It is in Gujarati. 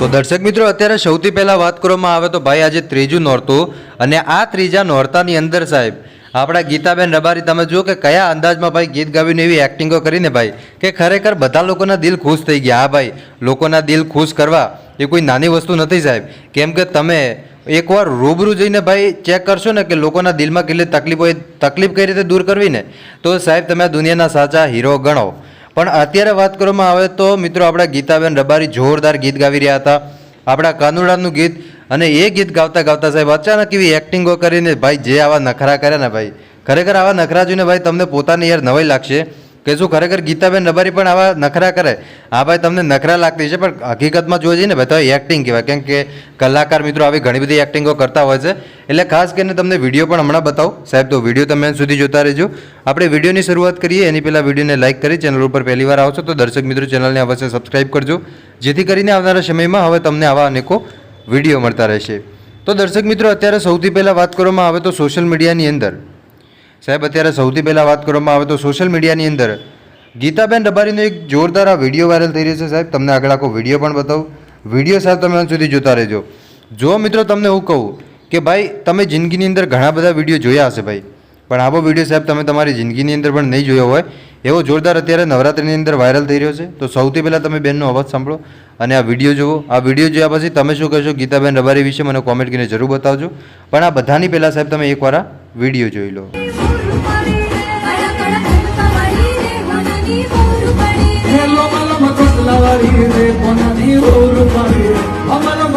તો દર્શક મિત્રો, અત્યારે સૌથી પહેલાં વાત કરવામાં આવે તો ભાઈ આજે ત્રીજું નોરતું અને આ ત્રીજા નોરતાની અંદર સાહેબ, આપણા ગીતાબેન રબારી, તમે જુઓ કે કયા અંદાજમાં ભાઈ ગીત ગાવીને એવી એક્ટિંગો કરીને ભાઈ, કે ખરેખર બધા લોકોના દિલ ખુશ થઈ ગયા. હા ભાઈ, લોકોના દિલ ખુશ કરવા એ કોઈ નાની વસ્તુ નથી સાહેબ. કેમ કે તમે એકવાર રૂબરૂ જઈને ભાઈ ચેક કરશો ને કે લોકોના દિલમાં કેટલી તકલીફો હોય તકલીફ કઈ રીતે દૂર કરવી ને, તો સાહેબ તમે દુનિયાના સાચા હીરો ગણો. પણ અત્યારે વાત કરવામાં આવે તો મિત્રો આપણા ગીતાબેન રબારી જોરદાર ગીત ગાવી રહ્યા હતા. આપણા કાનુડાનું ગીત અને એ ગીત ગાવતા ગાવતા સાહેબ અચાનક એવી એક્ટિંગો કરીને, ભાઈ, જે આવા નખરા કર્યા ને ભાઈ, ખરેખર આવા નખરા જોઈને, ભાઈ, તમને પોતાની યાર નવાઈ લાગશે. કે શું ખરેખર ગીતાબેન રબારી પણ આવા નખરા કરે? હા ભાઈ, તમને નખરા લાગતી છે, પણ હકીકતમાં જોઈએ ને ભાઈ તો એક્ટિંગ કહેવાય. કેમ કે કલાકાર મિત્રો આવી ઘણી બધી એક્ટિંગો કરતા હોય છે. એટલે ખાસ કરીને તમને વીડિયો પણ હમણાં બતાવું. સાહેબ, તો વીડિયો તમે સુધી જોતા રહેજો. આપણે વિડીયોની શરૂઆત કરીએ. એની પહેલાં વિડીયોને લાઇક કરી, ચેનલ ઉપર પહેલી વાર આવશો તો દર્શક મિત્રો ચેનલને અવશ્ય સબસ્ક્રાઇબ કરજો. જેથી કરીને આવનારા સમયમાં હવે તમને આવા અનેકો વીડિયો મળતા રહેશે. તો દર્શક મિત્રો, અત્યારે સૌથી પહેલાં વાત કરવામાં આવે તો સોશિયલ મીડિયાની અંદર. સાહેબ, અત્યારે સૌથી પહેલાં વાત કરવામાં આવે તો સોશિયલ મીડિયાની અંદર ગીતાબેન રબારીનો એક જોરદાર આ વીડિયો વાયરલ થઈ રહ્યો છે સાહેબ. તમને આગળ આખો વીડિયો પણ બતાવું. વીડિયો સાહેબ, તમે અંત સુધી જોતા રહેજો. જો મિત્રો, તમને હું કહું કે ભાઈ, તમે જિંદગીની અંદર ઘણા બધા વીડિયો જોયા હશે ભાઈ. પણ આવો વીડિયો સાહેબ, તમે તમારી જિંદગીની અંદર પણ નહીં જોયો હોય. એવો જોરદાર અત્યારે નવરાત્રિની અંદર વાયરલ થઈ રહ્યો છે. તો સૌથી પહેલાં તમે બેનનો અવાજ સાંભળો અને આ વીડિયો જુઓ. આ વીડિયો જોયા પછી તમે શું કહેશો? ગીતાબેન રબારી વિશે મને કોમેન્ટ કરીને જરૂર બતાવજો. પણ આ બધાની પહેલાં સાહેબ, તમે એકવાર આ વીડિયો જોઈ લો. ఊరు పడి అమలమ్మ